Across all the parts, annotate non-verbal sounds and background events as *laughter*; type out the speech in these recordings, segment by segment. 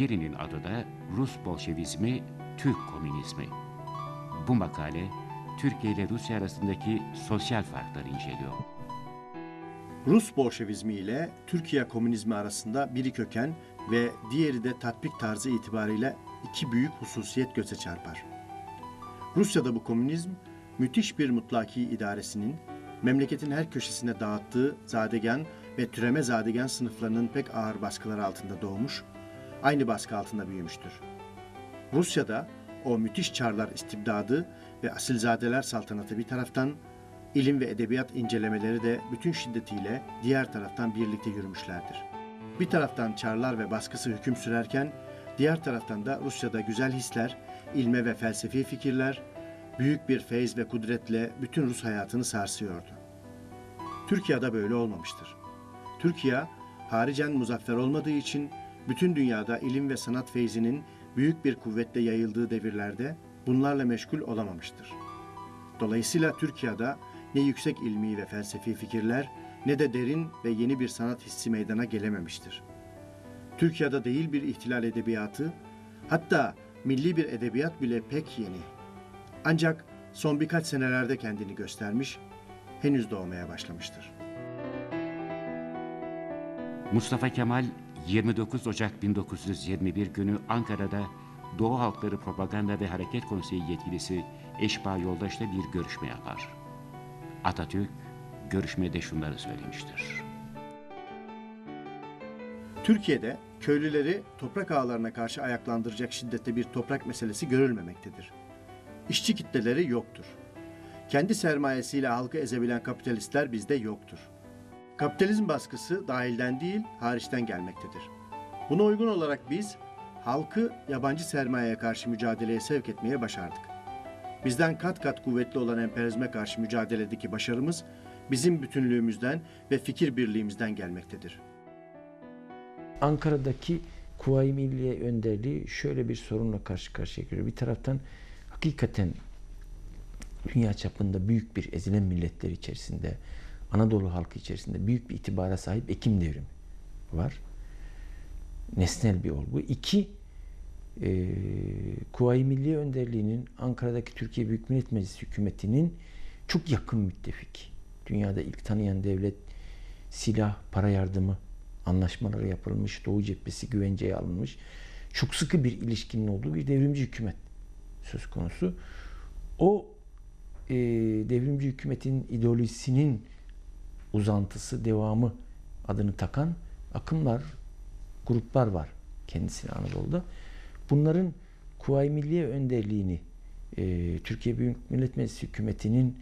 Birinin adı da Rus Bolşevizmi, Türk Komünizmi. Bu makale Türkiye ile Rusya arasındaki sosyal farkları inceliyor. Rus Bolşevizmi ile Türkiye Komünizmi arasında biri köken ve diğeri de tatbik tarzı itibariyle iki büyük hususiyet göze çarpar. Rusya'da bu komünizm müthiş bir mutlaki idaresinin memleketin her köşesine dağıttığı zadegen ve türeme zadegen sınıflarının pek ağır baskılar altında doğmuş, aynı baskı altında büyümüştür. Rusya'da o müthiş çarlar istibdadı ve asilzadeler saltanatı bir taraftan, ilim ve edebiyat incelemeleri de bütün şiddetiyle diğer taraftan birlikte yürümüşlerdir. Bir taraftan çarlar ve baskısı hüküm sürerken, diğer taraftan da Rusya'da güzel hisler, ilme ve felsefi fikirler, büyük bir feyz ve kudretle bütün Rus hayatını sarsıyordu. Türkiye'de böyle olmamıştır. Türkiye, haricen muzaffer olmadığı için bütün dünyada ilim ve sanat feyzinin büyük bir kuvvetle yayıldığı devirlerde bunlarla meşgul olamamıştır. Dolayısıyla Türkiye'de ne yüksek ilmi ve felsefi fikirler ne de derin ve yeni bir sanat hissi meydana gelememiştir. Türkiye'de değil bir ihtilal edebiyatı, hatta milli bir edebiyat bile pek yeni. Ancak son birkaç senelerde kendini göstermiş, henüz doğmaya başlamıştır. Mustafa Kemal 29 Ocak 1921 günü Ankara'da Doğu Halkları Propaganda ve Hareket Konseyi yetkilisi Eşba Yoldaş'la bir görüşme yapar. Atatürk görüşmede şunları söylemiştir. Türkiye'de köylüleri toprak ağlarına karşı ayaklandıracak şiddette bir toprak meselesi görülmemektedir. İşçi kitleleri yoktur. Kendi sermayesiyle halkı ezebilen kapitalistler bizde yoktur. Kapitalizm baskısı dahilden değil, hariçten gelmektedir. Buna uygun olarak biz halkı yabancı sermayeye karşı mücadeleye sevk etmeye başardık. Bizden kat kat kuvvetli olan emperyalizme karşı mücadeledeki başarımız bizim bütünlüğümüzden ve fikir birliğimizden gelmektedir. Ankara'daki Kuvayi Milliye önderliği şöyle bir sorunla karşı karşıya geliyor. Bir taraftan hakikaten dünya çapında büyük bir ezilen milletler içerisinde, Anadolu halkı içerisinde büyük bir itibara sahip Ekim devrimi var. Nesnel bir olgu. İki, e, Kuvayi Milliye önderliğinin Ankara'daki Türkiye Büyük Millet Meclisi hükümetinin çok yakın müttefik. Dünyada ilk tanıyan devlet silah, para yardımı anlaşmaları yapılmış, Doğu cephesi güvenceye alınmış. Çok sıkı bir ilişkinin olduğu bir devrimci hükümet söz konusu. O e, devrimci hükümetin ideolojisinin uzantısı, devamı adını takan akımlar, gruplar var kendisine Anadolu'da. Bunların Kuvayi Milliye önderliğini, e, Türkiye Büyük Millet Meclisi hükümetinin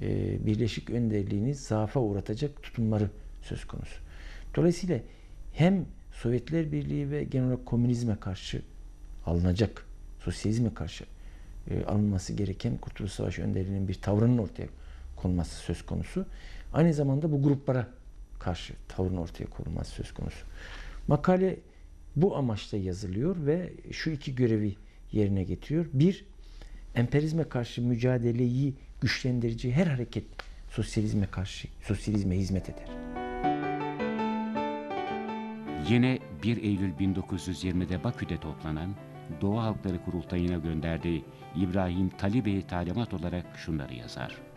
e, birleşik önderliğini zaafa uğratacak tutumları söz konusu. Dolayısıyla hem Sovyetler Birliği ve genel olarak komünizme karşı alınacak, sosyalizme karşı e, alınması gereken Kurtuluş Savaşı önderliğinin bir tavrının ortaya konması söz konusu. Aynı zamanda bu gruplara karşı tavrın ortaya konulması söz konusu. Makale bu amaçla yazılıyor ve şu iki görevi yerine getiriyor. Bir, emperyalizme karşı mücadeleyi güçlendirici her hareket sosyalizme karşı, sosyalizme hizmet eder. Yine 1 Eylül 1920'de Bakü'de toplanan Doğu Halkları Kurultayı'na gönderdiği İbrahim Talibe'yi talimat olarak şunları yazar.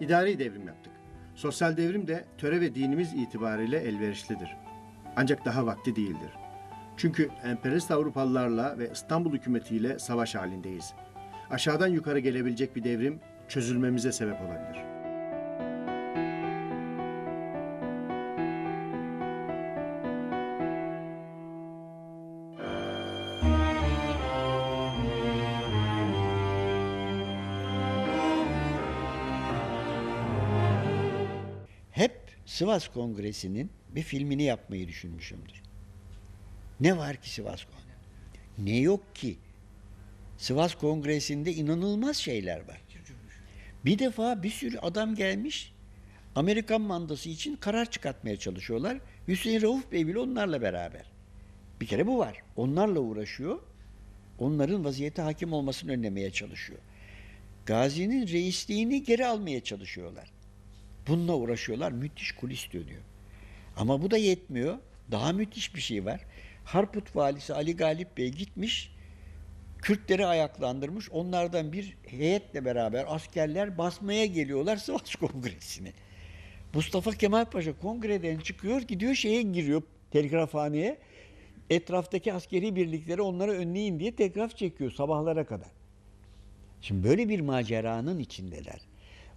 İdari devrim yaptık. Sosyal devrim de töre ve dinimiz itibariyle elverişlidir. Ancak daha vakti değildir. Çünkü emperyalist Avrupalılarla ve İstanbul hükümetiyle savaş halindeyiz. Aşağıdan yukarı gelebilecek bir devrim çözülmemize sebep olabilir. Sivas Kongresi'nin bir filmini yapmayı düşünmüşümdür. Ne var ki Sivas Kongresi? Ne yok ki? Sivas Kongresi'nde inanılmaz şeyler var. Bir defa bir sürü adam gelmiş Amerikan mandası için karar çıkartmaya çalışıyorlar. Hüseyin Rauf Bey bile onlarla beraber. Bir kere bu var. Onlarla uğraşıyor. Onların vaziyete hakim olmasını önlemeye çalışıyor. Gazi'nin reisliğini geri almaya çalışıyorlar. Bununla uğraşıyorlar. Müthiş kulis dönüyor. Ama bu da yetmiyor. Daha müthiş bir şey var. Harput valisi Ali Galip Bey gitmiş, Kürtleri ayaklandırmış. Onlardan bir heyetle beraber askerler basmaya geliyorlar *laughs* Sivas Kongresi'ne. Mustafa Kemal Paşa kongreden çıkıyor, gidiyor şeye giriyor telgrafhaneye. Etraftaki askeri birlikleri onları önleyin diye telgraf çekiyor sabahlara kadar. Şimdi böyle bir maceranın içindeler.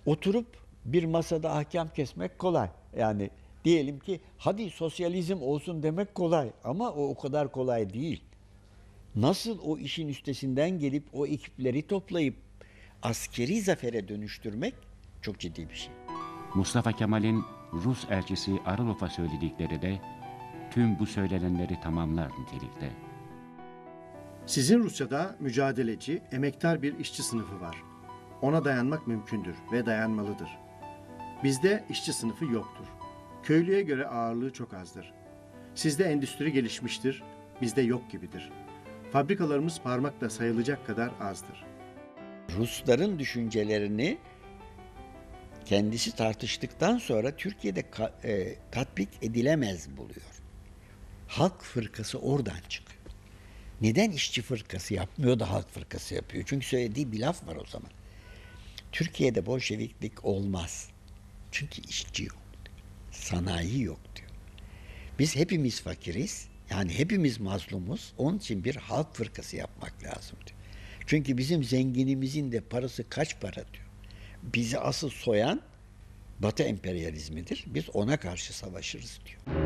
Oturup bir masada ahkam kesmek kolay. Yani diyelim ki hadi sosyalizm olsun demek kolay ama o o kadar kolay değil. Nasıl o işin üstesinden gelip o ekipleri toplayıp askeri zafere dönüştürmek çok ciddi bir şey. Mustafa Kemal'in Rus elçisi Aralof'a söyledikleri de tüm bu söylenenleri tamamlar nitelikte. Sizin Rusya'da mücadeleci, emektar bir işçi sınıfı var. Ona dayanmak mümkündür ve dayanmalıdır. Bizde işçi sınıfı yoktur. Köylüye göre ağırlığı çok azdır. Sizde endüstri gelişmiştir, bizde yok gibidir. Fabrikalarımız parmakla sayılacak kadar azdır. Rusların düşüncelerini kendisi tartıştıktan sonra Türkiye'de ka- e, tatbik edilemez buluyor. Halk fırkası oradan çıkıyor. Neden işçi fırkası yapmıyor da halk fırkası yapıyor? Çünkü söylediği bir laf var o zaman. Türkiye'de Bolşeviklik olmaz. Çünkü işçi yok. Sanayi yok diyor. Biz hepimiz fakiriz. Yani hepimiz mazlumuz. Onun için bir halk fırkası yapmak lazım diyor. Çünkü bizim zenginimizin de parası kaç para diyor. Bizi asıl soyan Batı emperyalizmidir. Biz ona karşı savaşırız diyor.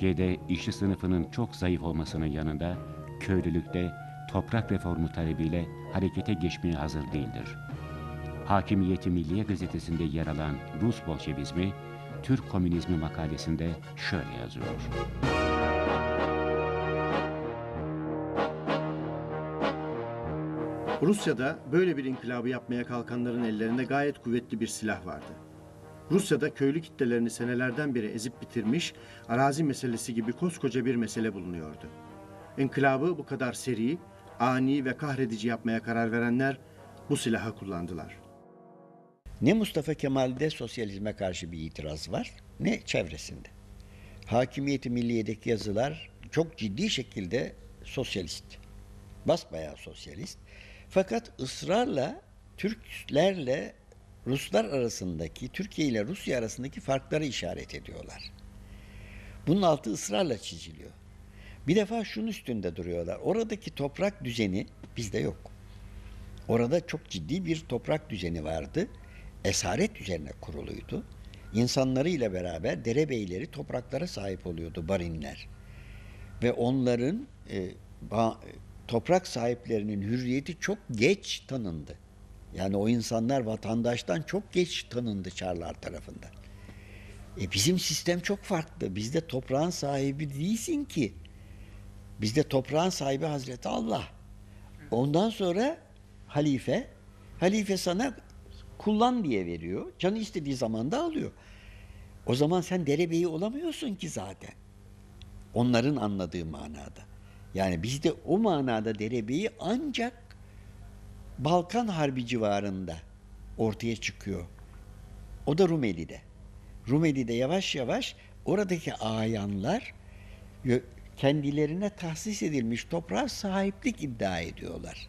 Türkiye'de işçi sınıfının çok zayıf olmasının yanında köylülükte toprak reformu talebiyle harekete geçmeye hazır değildir. Hakimiyeti Milliye gazetesinde yer alan Rus Bolşevizmi, Türk Komünizmi makalesinde şöyle yazıyor. Rusya'da böyle bir inkılabı yapmaya kalkanların ellerinde gayet kuvvetli bir silah vardı. Rusya'da köylü kitlelerini senelerden beri ezip bitirmiş, arazi meselesi gibi koskoca bir mesele bulunuyordu. İnkılabı bu kadar seri, ani ve kahredici yapmaya karar verenler bu silahı kullandılar. Ne Mustafa Kemal'de sosyalizme karşı bir itiraz var ne çevresinde. Hakimiyeti Milliye'deki yazılar çok ciddi şekilde sosyalist. Basbayağı sosyalist. Fakat ısrarla Türklerle Ruslar arasındaki, Türkiye ile Rusya arasındaki farkları işaret ediyorlar. Bunun altı ısrarla çiziliyor. Bir defa şunun üstünde duruyorlar. Oradaki toprak düzeni bizde yok. Orada çok ciddi bir toprak düzeni vardı. Esaret üzerine kuruluydu. İnsanlarıyla beraber derebeyleri topraklara sahip oluyordu barinler. Ve onların e, ba- toprak sahiplerinin hürriyeti çok geç tanındı. Yani o insanlar vatandaştan çok geç tanındı Çarlar tarafından. E bizim sistem çok farklı. Bizde toprağın sahibi değilsin ki. Bizde toprağın sahibi Hazreti Allah. Ondan sonra halife, halife sana kullan diye veriyor. Canı istediği zaman da alıyor. O zaman sen derebeyi olamıyorsun ki zaten. Onların anladığı manada. Yani bizde o manada derebeyi ancak Balkan Harbi civarında ortaya çıkıyor. O da Rumeli'de. Rumeli'de yavaş yavaş oradaki ayanlar kendilerine tahsis edilmiş toprağa sahiplik iddia ediyorlar.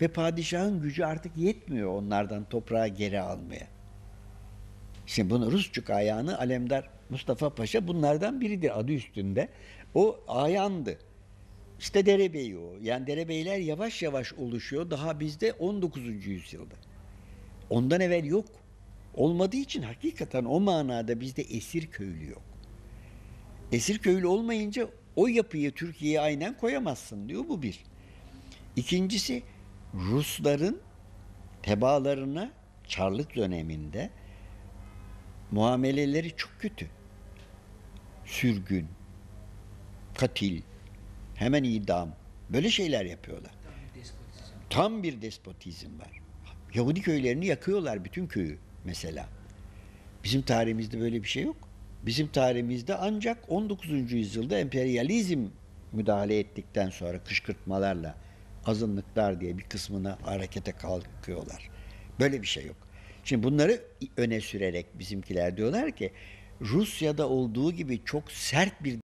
Ve padişahın gücü artık yetmiyor onlardan toprağı geri almaya. Şimdi bunu Rusçuk ayağını Alemdar Mustafa Paşa bunlardan biridir adı üstünde. O ayandı. İşte derebeyi o. Yani derebeyler yavaş yavaş oluşuyor. Daha bizde 19. yüzyılda. Ondan evvel yok. Olmadığı için hakikaten o manada bizde esir köylü yok. Esir köylü olmayınca o yapıyı Türkiye'ye aynen koyamazsın diyor bu bir. İkincisi Rusların tebaalarına Çarlık döneminde muameleleri çok kötü. Sürgün, katil, hemen idam. Böyle şeyler yapıyorlar. Tam bir despotizm var. Yahudi köylerini yakıyorlar bütün köyü mesela. Bizim tarihimizde böyle bir şey yok. Bizim tarihimizde ancak 19. yüzyılda emperyalizm müdahale ettikten sonra kışkırtmalarla azınlıklar diye bir kısmını harekete kalkıyorlar. Böyle bir şey yok. Şimdi bunları öne sürerek bizimkiler diyorlar ki Rusya'da olduğu gibi çok sert bir